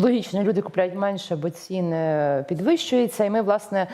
логічно, люди купляють менше, бо ціни підвищуються. І ми, власне,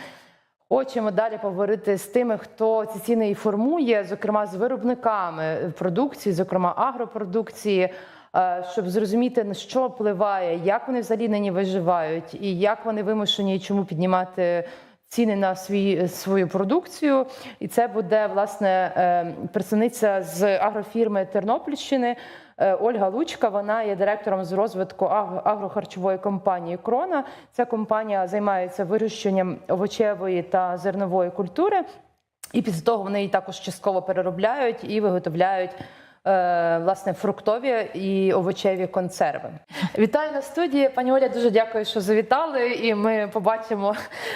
хочемо далі поговорити з тими, хто ці ціни і формує, зокрема з виробниками продукції, зокрема агропродукції. е, Щоб зрозуміти на що впливає, як вони взагалі нині виживають, і як вони вимушені чому піднімати ціни на свій свою продукцію. І це буде власне е, представниця з агрофірми Тернопільщини е, Ольга Лучка. Вона є директором з розвитку аг- агрохарчової компанії Крона. Ця компанія займається вирощенням овочевої та зернової культури. І після того вони її також частково переробляють і виготовляють. Е, Власне, фруктові і овочеві консерви. Вітаю на студії. Пані Оля, дуже дякую, що завітали. І ми побачимо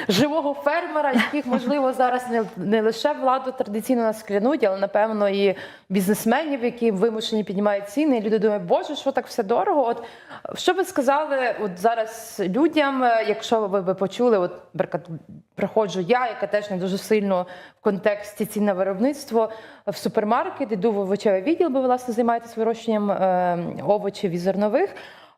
живого фермера, яких можливо зараз не, не лише владу традиційно нас клянуть, але напевно і бізнесменів, які вимушені піднімають ціни. І люди думають, боже, що так все дорого. От що би сказали от зараз людям, е, якщо ви би почули, от наприклад, приходжу я, яка теж не дуже сильно в контексті цін на виробництво в супермаркет, іду в овочевий відділ, бо власне займаєтесь вирощенням е, овочів і зернових.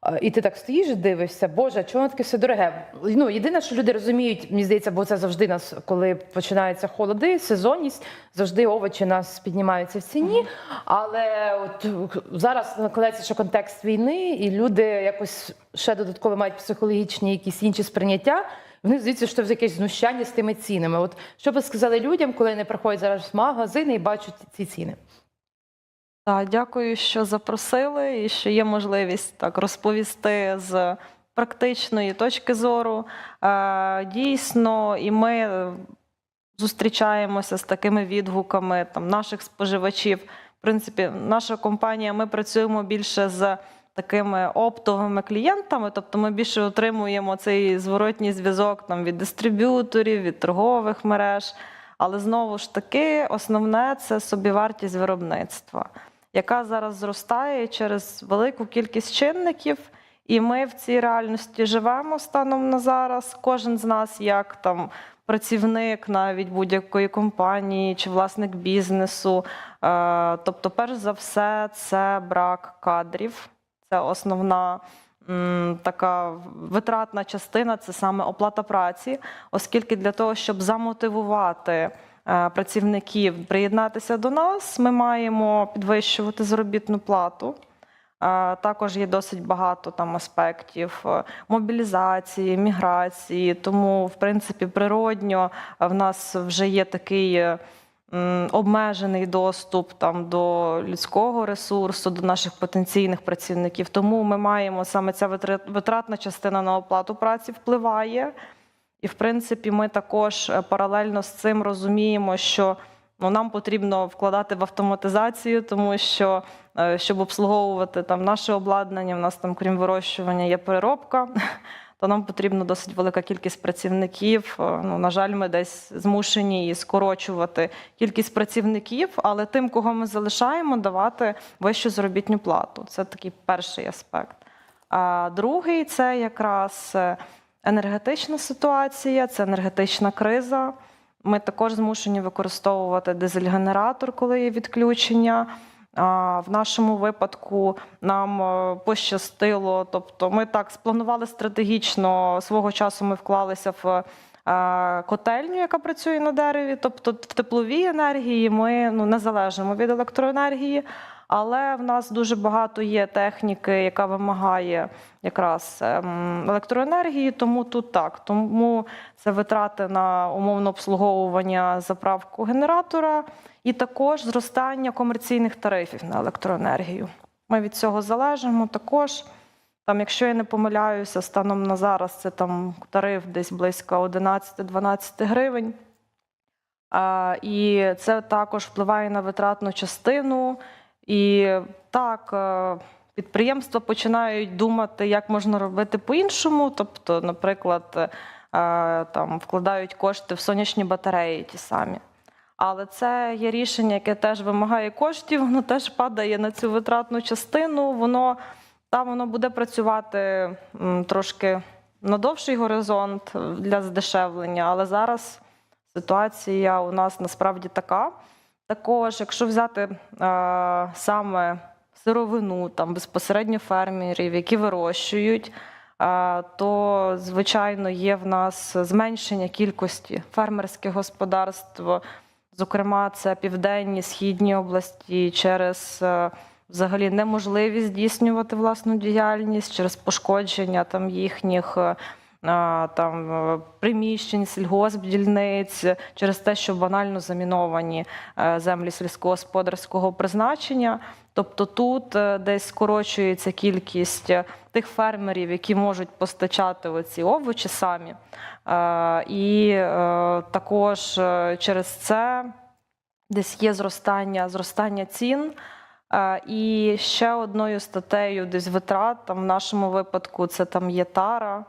Е, І ти так стоїш і дивишся, Боже, чому воно таке все дороге? Ну єдине, що люди розуміють, мені здається, бо це завжди нас, коли починаються холоди, сезонність, завжди овочі нас піднімаються в ціні. Але от зараз накладається ще контекст війни, і люди якось ще додатково мають психологічні якісь інші сприйняття. Вони здається, що це якесь знущання з тими цінами. От що би сказали людям, коли вони приходять зараз в магазини і бачать ці ціни? Так, дякую, що запросили і що є можливість так розповісти з практичної точки зору. Е, Дійсно, і ми е, зустрічаємося з такими відгуками там, наших споживачів. В принципі, наша компанія, ми працюємо більше з такими оптовими клієнтами, тобто ми більше отримуємо цей зворотній зв'язок там, від дистриб'юторів, від торгових мереж. Але знову ж таки, основне це собівартість виробництва, яка зараз зростає через велику кількість чинників. І ми в цій реальності живемо станом на зараз. Кожен з нас, як там працівник навіть будь-якої компанії чи власник бізнесу. Е, Тобто, перш за все, це брак кадрів. Це основна така витратна частина, це саме оплата праці, оскільки для того, щоб замотивувати е, працівників приєднатися до нас, ми маємо підвищувати заробітну плату. Е, Також є досить багато там аспектів е, мобілізації, міграції. Тому, в принципі, природньо в нас вже є такий обмежений доступ там до людського ресурсу, до наших потенційних працівників. Тому ми маємо саме ця витра- витратна частина на оплату праці впливає. І в принципі, ми також е, паралельно з цим розуміємо, що ну, нам потрібно вкладати в автоматизацію, тому що е, щоб обслуговувати там наше обладнання, в нас там, крім вирощування, є переробка. То нам потрібна досить велика кількість працівників. Е, Ну, на жаль, ми десь змушені і скорочувати кількість працівників, але тим, кого ми залишаємо, давати вищу заробітну плату. Це такий перший аспект. А другий це якраз е, енергетична ситуація, це енергетична криза. Ми також змушені використовувати дизель-генератор, коли є відключення. В нашому випадку нам е, пощастило, тобто ми так спланували стратегічно свого часу. Ми вклалися в е, котельню, яка працює на дереві. Тобто, в тепловій енергії ми ну, не залежимо від електроенергії, але в нас дуже багато є техніки, яка вимагає якраз ем, електроенергії. Тому тут так. Тому це витрати на умовне обслуговування заправку генератора і також зростання комерційних тарифів на електроенергію. Ми від цього залежимо також. Там, якщо я не помиляюся, станом на зараз це там тариф десь близько 11-12 гривень. А, і це також впливає на витратну частину. І так, е, підприємства починають думати, як можна робити по-іншому. Тобто, наприклад, е, там вкладають кошти в сонячні батареї ті самі. Але це є рішення, яке теж вимагає коштів, воно теж падає на цю витратну частину. Воно та воно буде працювати трошки на довший горизонт для здешевлення, але зараз ситуація у нас насправді така. Також, якщо взяти е, саме сировину, там безпосередньо фермерів, які вирощують, е, то звичайно є в нас зменшення кількості фермерських господарств. Зокрема, це південні східні області через е, взагалі неможливість здійснювати власну діяльність через пошкодження там їхніх. Там е, приміщень, сільгоспдільниць через те, що банально заміновані е, землі сільськогосподарського призначення. Тобто тут е, десь скорочується кількість тих фермерів, які можуть постачати оці овочі самі. І також через це десь є зростання, зростання цін. І ще одною статтею десь витрат, там в нашому випадку це там є тара.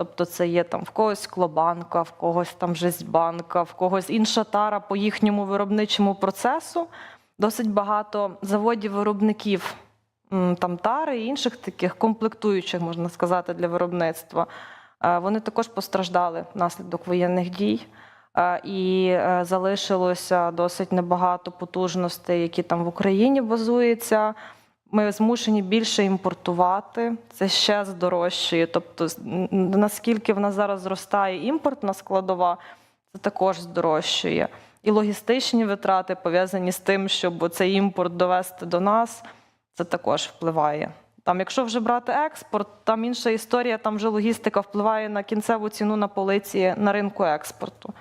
Тобто це є там в когось склобанка, в когось там жестбанка, в когось інша тара по їхньому виробничому процесу. Досить багато заводів-виробників там тари і інших таких комплектуючих, можна сказати, для виробництва. Е, Вони також постраждали внаслідок воєнних дій. Е, І е, залишилося досить небагато потужностей, які там в Україні базуються. Ми змушені більше імпортувати, це ще здорожчує. Тобто, наскільки в нас зараз зростає імпортна складова, це також здорожчує. І логістичні витрати пов'язані з тим, щоб цей імпорт довести до нас, це також впливає. Там, якщо вже брати експорт, там інша історія, там вже логістика впливає на кінцеву ціну на полиці на ринку експорту.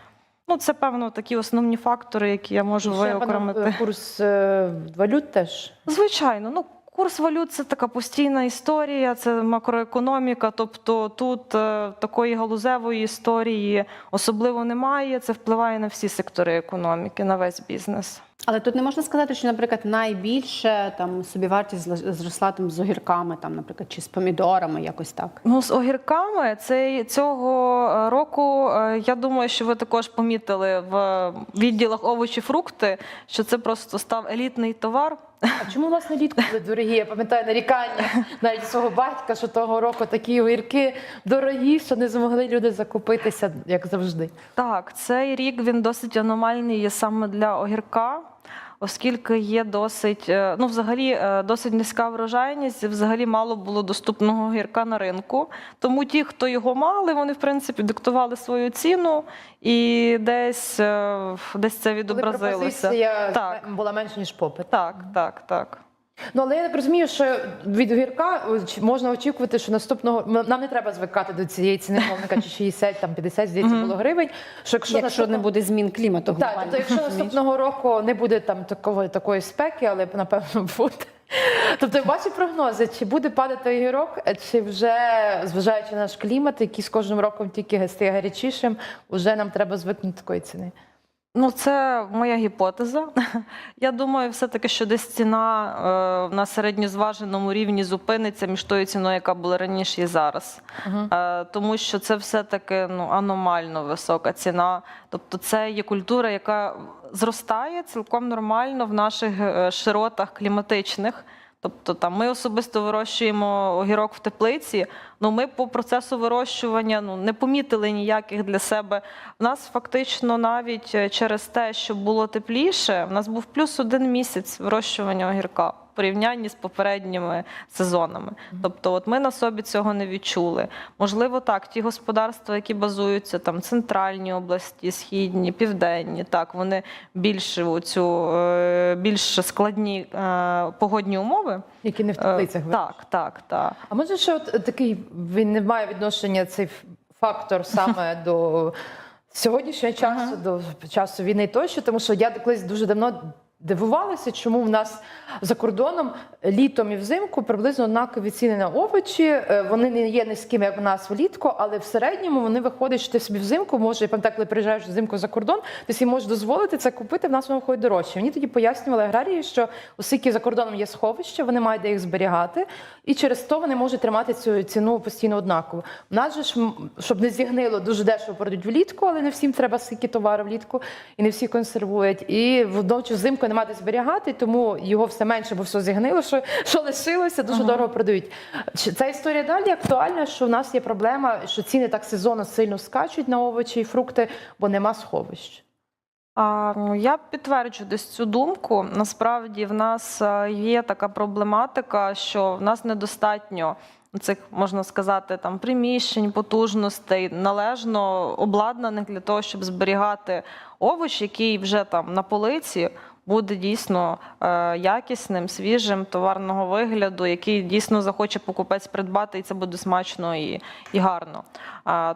Ну, це певно такі основні фактори, які я можу виокремити. курс е, валют теж. Звичайно, ну курс валют це така постійна історія, це макроекономіка. Тобто тут е, такої галузевої історії особливо немає. Це впливає на всі сектори економіки, на весь бізнес. Але тут не можна сказати, що, наприклад, найбільше там собівартість зросла там з огірками, там, наприклад, чи з помідорами, якось так. Ну, з огірками цей цього е, року. е, Я думаю, що ви також помітили в відділах овочі, фрукти, що це просто став елітний товар. А чому власне літку були дорогі? Я пам'ятаю нарікання навіть свого батька, що того року такі огірки дорогі, що не змогли люди закупитися, як завжди. Так, цей рік він досить аномальний є саме для огірка, оскільки є досить, е, ну взагалі е, досить низька врожайність, взагалі мало було доступного гірка на ринку. Тому ті, хто його мали, вони в принципі диктували свою ціну і десь, е, десь це Коли відобразилося. пропозиція Так. була менше ніж попит. Так, так, так. Ну але я так розумію, що від огірка оч- можна очікувати, що наступного нам не треба звикати до цієї ціни, мовника чи 60, там 50, здається, було гривень. Що якщо, Якщо не буде змін клімату, Так, тобто, якщо наступного року не буде там такого такої спеки, але напевно буде. Тобто, ваші прогнози, чи буде падати огірок, чи вже зважаючи на наш клімат, який з кожним роком тільки стає гарячішим, вже нам треба звикнути до такої ціни. Ну, це моя гіпотеза. Я думаю, все-таки, що десь ціна е, на середньозваженому рівні зупиниться між тою ціною, яка була раніше і зараз. Е, тому що це все-таки ну, аномально висока ціна. Тобто, це є культура, яка зростає цілком нормально в наших е, широтах кліматичних. Тобто там ми особисто вирощуємо огірок в теплиці. Ну ми по процесу вирощування ну не помітили ніяких для себе. У нас фактично навіть е, через те, що було тепліше, у нас був плюс один місяць вирощування огірка порівнянні з попередніми сезонами. Тобто, от ми на собі цього не відчули. Можливо, так, ті господарства, які базуються там центральні області, східні, південні, так вони більш у цю е, більш складні е, погодні умови. Які не в Е, теплицях. Так, так, так. А може, що от такий він не має відношення цей фактор саме до сьогоднішнього часу, до часу війни тощо, тому що я колись дуже давно. Дивувалася, чому в нас за кордоном літом і взимку приблизно однакові ціни на овочі. Е, Вони не є низькими, як в нас влітку, але в середньому вони виходять, що ти собі взимку може, я пам'ятаю, коли приїжджаєш взимку за кордон, ти собі можеш дозволити це купити, в нас воно виходить дорожче. Мені тоді пояснювали аграрії, що оскільки за кордоном є сховища, вони мають де їх зберігати, і через то вони можуть тримати цю ціну постійно однаково. У нас же ж, щоб не зігнило, дуже дешево продають влітку, але не всім треба скільки товару влітку, і не всі консервують. І водночас взимку немає де зберігати, тому його все менше, бо все зігнило, що, що лишилося, дуже дорого продають. Ця історія далі актуальна, що в нас є проблема, що ціни так сезонно сильно скачуть на овочі і фрукти, бо нема сховищ. Ну, я підтверджу десь цю думку. Насправді в нас е, є така проблематика, що в нас недостатньо цих можна сказати там приміщень, потужностей належно обладнаних для того, щоб зберігати овоч, який вже там на полиці буде дійсно е, якісним, свіжим, товарного вигляду, який дійсно захоче покупець придбати, і це буде смачно і, і гарно.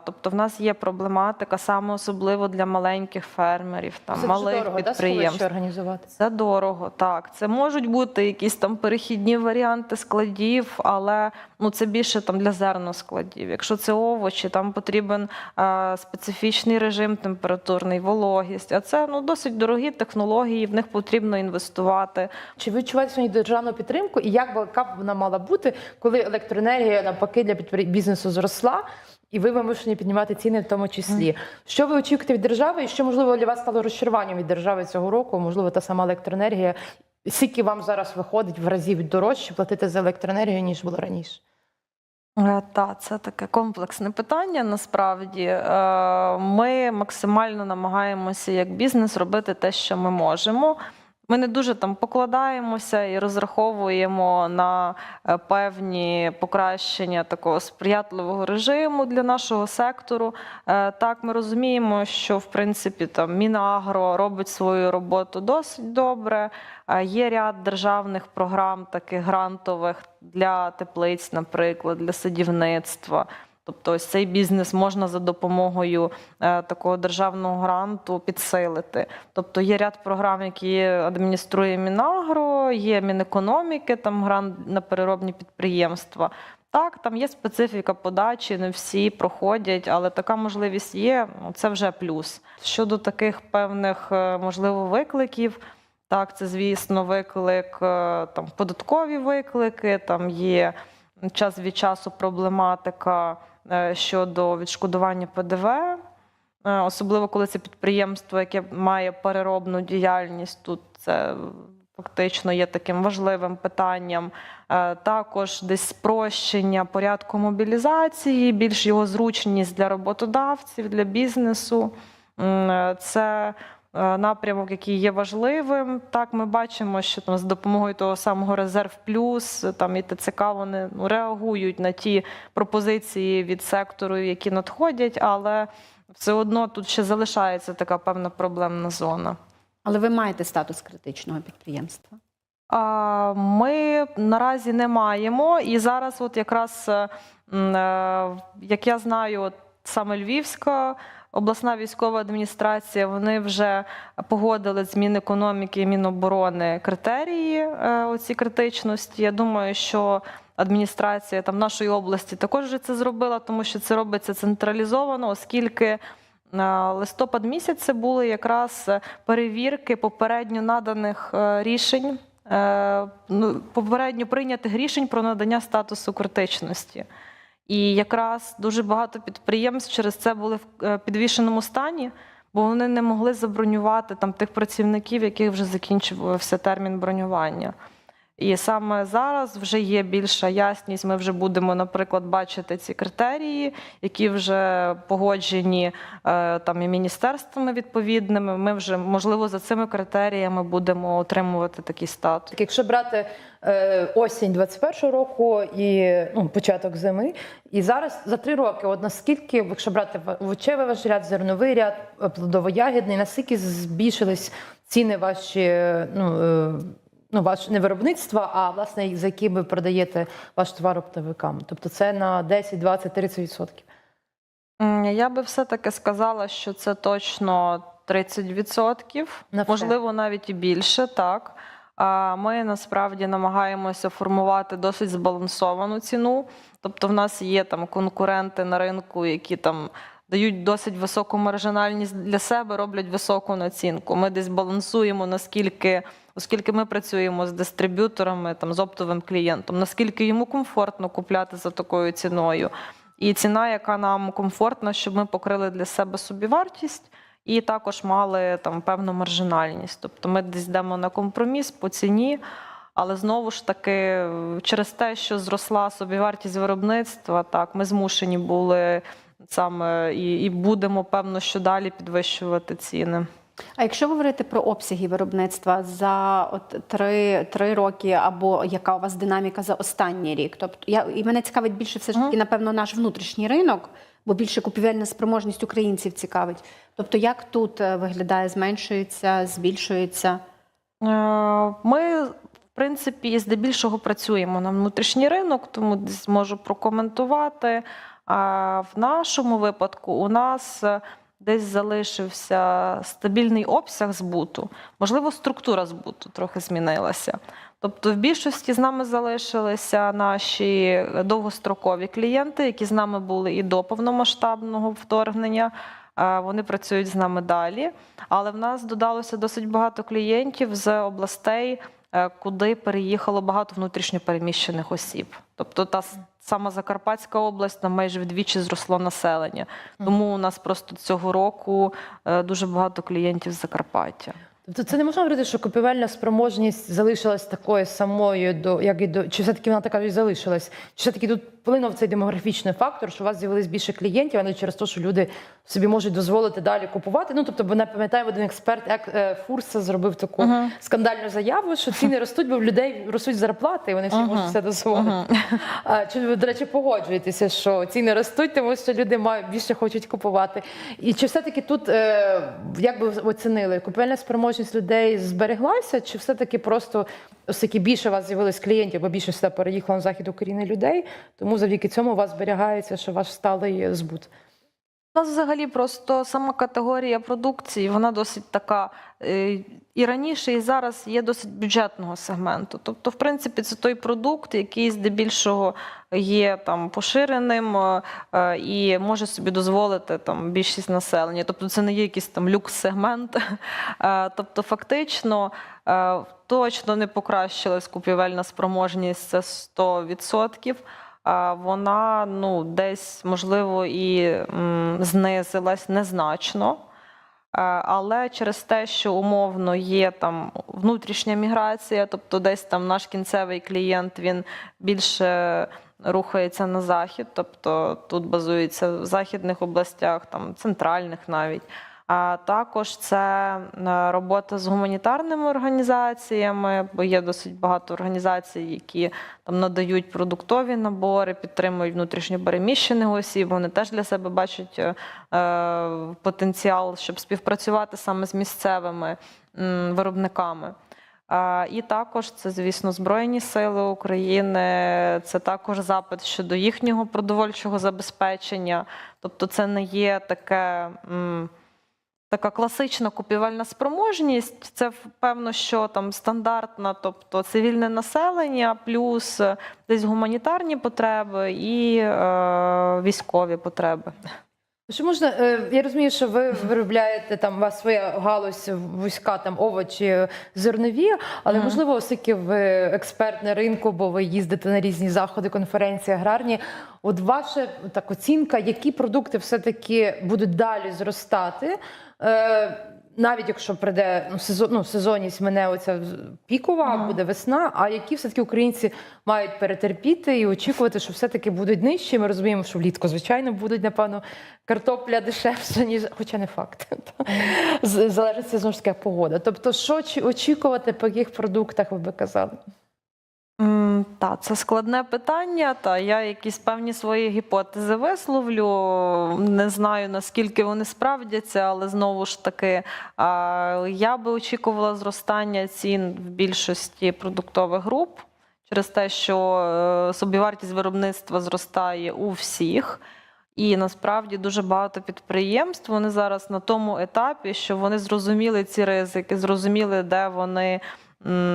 Тобто, в нас є проблематика саме особливо для маленьких фермерів, там Це малих дорого, підприємств. сховище організувати? Це дорого, так. Це можуть бути якісь там перехідні варіанти складів, але ну це більше там для зерноскладів. Якщо це овочі, там потрібен е, специфічний режим температурний, вологість. А це ну досить дорогі технології, в них потрібно інвестувати. Чи відчуваєте сьогодні державну підтримку? І як яка б вона мала бути, коли електроенергія навпаки для бізнесу зросла? І ви вимушені піднімати ціни в тому числі. Що ви очікуєте від держави? І що можливо для вас стало розчаруванням від держави цього року? Можливо, та сама електроенергія. Скільки вам зараз виходить в разів дорожче платити за електроенергію ніж було раніше? Е, Та це таке комплексне питання. Насправді Е, ми максимально намагаємося як бізнес робити те, що ми можемо. Ми не дуже там покладаємося і розраховуємо на е, певні покращення такого сприятливого режиму для нашого сектору. Е, Так, ми розуміємо, що в принципі там Мінагро робить свою роботу досить добре. Е, Є ряд державних програм, таких грантових для теплиць, наприклад, для садівництва. Тобто, ось цей бізнес можна за допомогою е, такого державного гранту підсилити. Тобто є ряд програм, які адмініструє Мінагро, є Мінекономіки, там грант на переробні підприємства. Так, там є специфіка подачі, не всі проходять, але така можливість є. ну, Це вже плюс. Щодо таких певних е, можливо викликів. Так, це звісно виклик, е, там податкові виклики, там є час від часу проблематика щодо відшкодування ПДВ, е, особливо коли це підприємство, яке має переробну діяльність. Тут це фактично є таким важливим питанням. Е, Також десь спрощення порядку мобілізації, більш його зручність для роботодавців, для бізнесу. Е, Це е, напрямок, який є важливим. Так, ми бачимо, що там з допомогою того самого Резерв Плюс там і ТЦК вони ну, реагують на ті пропозиції від сектору, які надходять, але все одно тут ще залишається така певна проблемна зона. Але ви маєте статус критичного підприємства. А, Ми наразі не маємо. І зараз, от якраз, е, е, як я знаю, от саме Львівська обласна військова адміністрація, вони вже погодили з Мінекономіки і Міноборони критерії е, оці критичності. Я думаю, що адміністрація там нашої області також вже це зробила, тому що це робиться централізовано, оскільки. На листопад місяць були якраз перевірки попередньо наданих е, рішень, е, ну, попередньо прийнятих рішень про надання статусу критичності. І якраз дуже багато підприємств через це були в е, підвішеному стані, бо вони не могли забронювати там тих працівників, яких вже закінчився термін бронювання. І саме зараз вже є більша ясність. Ми вже будемо, наприклад, бачити ці критерії, які вже погоджені е, там і міністерствами відповідними. Ми вже можливо за цими критеріями будемо отримувати такий статус. Так, якщо брати е, осінь 21-го року і ну, початок зими, і зараз за три роки, от наскільки, якщо брати овочевий ваш ряд, зерновий ряд, плодово-ягідний, наскільки збільшились ціни ваші, ну, е, ну ваш не виробництва, а власне за які ви продаєте ваш товар оптовикам? Тобто це на 10, 20, 30 відсотків. Я би все-таки сказала, що це точно 30%, можливо, навіть і більше, так. Ми насправді намагаємося формувати досить збалансовану ціну. Тобто, в нас є там конкуренти на ринку, які там дають досить високу маржинальність для себе, роблять високу націнку. Ми десь балансуємо наскільки, оскільки ми працюємо з дистриб'юторами, там з оптовим клієнтом, наскільки йому комфортно купляти за такою ціною. І ціна, яка нам комфортна, щоб ми покрили для себе собівартість і також мали там певну маржинальність. Тобто ми десь йдемо на компроміс по ціні, але знову ж таки, через те, що зросла собівартість виробництва, так ми змушені були саме і, і будемо певно, що далі підвищувати ціни. А якщо говорити про обсяги виробництва за от три, три роки, або яка у вас динаміка за останній рік? Тобто я і мене цікавить більше все ж таки, напевно, наш внутрішній ринок, бо більше купівельна спроможність українців цікавить. Тобто, як тут е, виглядає, зменшується, збільшується? Е, Ми, в принципі, здебільшого працюємо на внутрішній ринок, тому десь можу прокоментувати. А в нашому випадку у нас е, десь залишився стабільний обсяг збуту, можливо, структура збуту трохи змінилася. Тобто, в більшості з нами залишилися наші довгострокові клієнти, які з нами були і до повномасштабного вторгнення. Е, Вони працюють з нами далі. Але в нас додалося досить багато клієнтів з областей, е, куди переїхало багато внутрішньопереміщених осіб. Тобто та сама Закарпатська область там майже вдвічі зросло населення. Тому у нас просто цього року е, дуже багато клієнтів з Закарпаття. Тобто це не можна говорити, що купівельна спроможність залишилась такою самою, до як і до чи все-таки вона така і залишилась? Чи все-таки тут вплинув цей демографічний фактор, що у вас з'явилось більше клієнтів, а не через те, що люди собі можуть дозволити далі купувати? Ну тобто, бо не пам'ятаємо, один експерт, як е, Фурса зробив таку скандальну заяву, що ціни ростуть, бо в людей ростуть зарплати, і вони всі можуть все дозволити. А, чи ви, до речі, погоджуєтеся, що ціни ростуть, тому що люди мають більше хочуть купувати? І чи все-таки тут е, як би оцінили, купівельна спроможність людей збереглася, чи все-таки просто оскільки більше у вас з'явилось клієнтів, бо більше сюди переїхало на захід України людей, тому завдяки цьому у вас зберігається, що ваш сталий збут? У нас взагалі просто сама категорія продукції, вона досить така е, і раніше, і зараз є досить бюджетного сегменту. Тобто, в принципі, це той продукт, який здебільшого є там поширеним е, е, і може собі дозволити там більшість населення. Тобто, це не є якийсь там люкс-сегмент. Тобто, фактично. Е, Точно не покращилась купівельна спроможність, це 100%. А вона ну, десь, можливо, і знизилась незначно. Е, Але через те, що умовно є там внутрішня міграція, тобто десь там наш кінцевий клієнт він більше рухається на захід, тобто тут базується в західних областях, там центральних навіть. А також це е, робота з гуманітарними організаціями, бо є досить багато організацій, які там надають продуктові набори, підтримують внутрішньопереміщених осіб. Вони теж для себе бачать е, е, потенціал, щоб співпрацювати саме з місцевими виробниками. І також це, звісно, Збройні Сили України, це також запит щодо їхнього продовольчого забезпечення. Тобто, це не є таке. Така класична купівельна спроможність, це певно, що там стандартна, тобто цивільне населення, плюс е, десь гуманітарні потреби і е, військові потреби. Що можна, е, я розумію, що ви виробляєте там у вас своя галузь вузька, там овочі зернові, але Мгм. можливо, оскільки ви експерт на ринку, бо ви їздите на різні заходи, конференції аграрні. От ваша так оцінка, які продукти все-таки будуть далі зростати, е, навіть якщо прийде ну, сезон, ну, сезонність мене оця пікова, Ага. буде весна. А які все таки українці мають перетерпіти і очікувати, що все-таки будуть нижчі. Ми розуміємо, що влітку, звичайно, будуть, напевно, картопля дешевша, ніж хоча не факт. Залежить знову ж таки погода. Тобто, що очікувати по яких продуктах ви би казали? Та, це складне питання. Та я якісь певні свої гіпотези висловлю. Не знаю наскільки вони справдяться, але знову ж таки я би очікувала зростання цін в більшості продуктових груп через те, що е, собівартість виробництва зростає у всіх. І насправді дуже багато підприємств вони зараз на тому етапі, що вони зрозуміли ці ризики, зрозуміли, де вони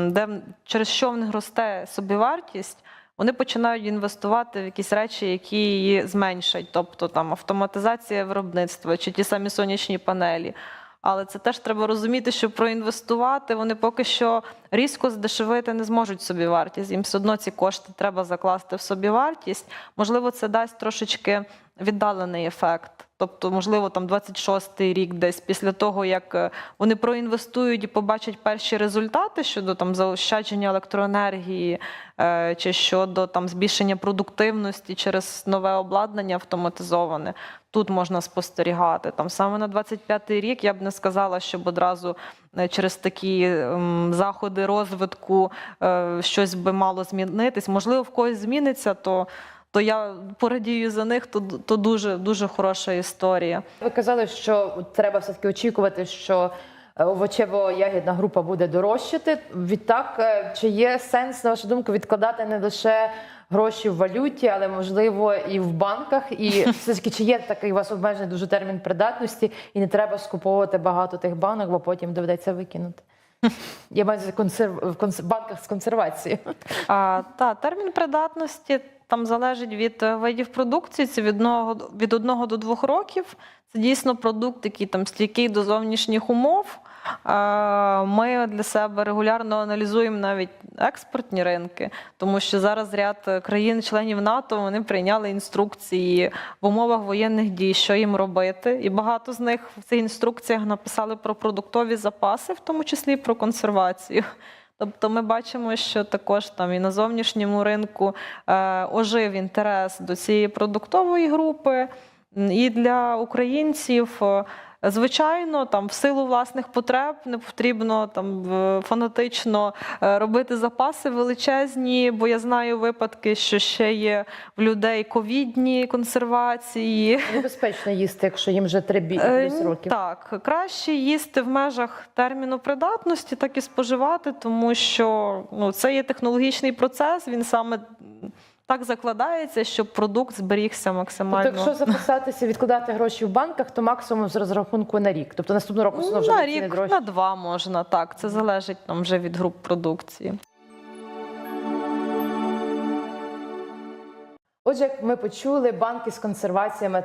де через що в них росте собівартість. Вони починають інвестувати в якісь речі, які її зменшать, тобто там автоматизація виробництва чи ті самі сонячні панелі. Але це теж треба розуміти, що проінвестувати вони поки що різко здешевити не зможуть собівартість. Їм все одно ці кошти треба закласти в собівартість. Можливо, це дасть трошечки віддалений ефект. Тобто, можливо, там 26-й рік, десь після того, як е, вони проінвестують і побачать перші результати щодо там заощадження електроенергії е, чи щодо там збільшення продуктивності через нове обладнання автоматизоване. Тут можна спостерігати. Там саме на 25-й рік я б не сказала, щоб одразу е, через такі заходи розвитку щось би мало змінитись. Можливо, в когось зміниться, то, то я порадію за них, то, то дуже, дуже хороша історія. Ви казали, що треба все таки очікувати, що е, овочево-ягідна група буде дорожчати. Відтак, е, чи є сенс, на вашу думку, відкладати не лише гроші в валюті, але можливо і в банках? І все таки, чи є такий у вас обмежений дуже термін придатності, і не треба скуповувати багато тих банок, бо потім доведеться викинути? Я маю консерв... в конс- банках з консервації. А, та, термін придатності там залежить від е, видів продукції. Це від одного, від одного до двох років. Це дійсно продукт, який там стійкий до зовнішніх умов. Ми для себе регулярно аналізуємо навіть експортні ринки, тому що зараз ряд е, країн-членів НАТО вони прийняли інструкції в умовах воєнних дій, що їм робити. І багато з них в цих інструкціях написали про продуктові запаси, в тому числі про консервацію. Тобто ми бачимо, що також там і на зовнішньому ринку е, ожив інтерес до цієї продуктової групи. І для українців, е, звичайно, там в силу власних потреб не потрібно там фанатично е, робити запаси величезні, бо я знаю випадки, що ще є в людей ковідні консервації. Небезпечно їсти, якщо їм вже три Е, плюс років. Так, краще їсти в межах терміну придатності, так і споживати, тому що ну, це є технологічний процес, він саме так закладається, щоб продукт зберігся максимально. Тобто, якщо записатися, відкладати гроші в банках, то максимум з розрахунку на рік. Тобто наступного року знову вже на рік, гроші. на два можна, так. Це залежить там вже від груп продукції. Отже, як ми почули, банки з консерваціями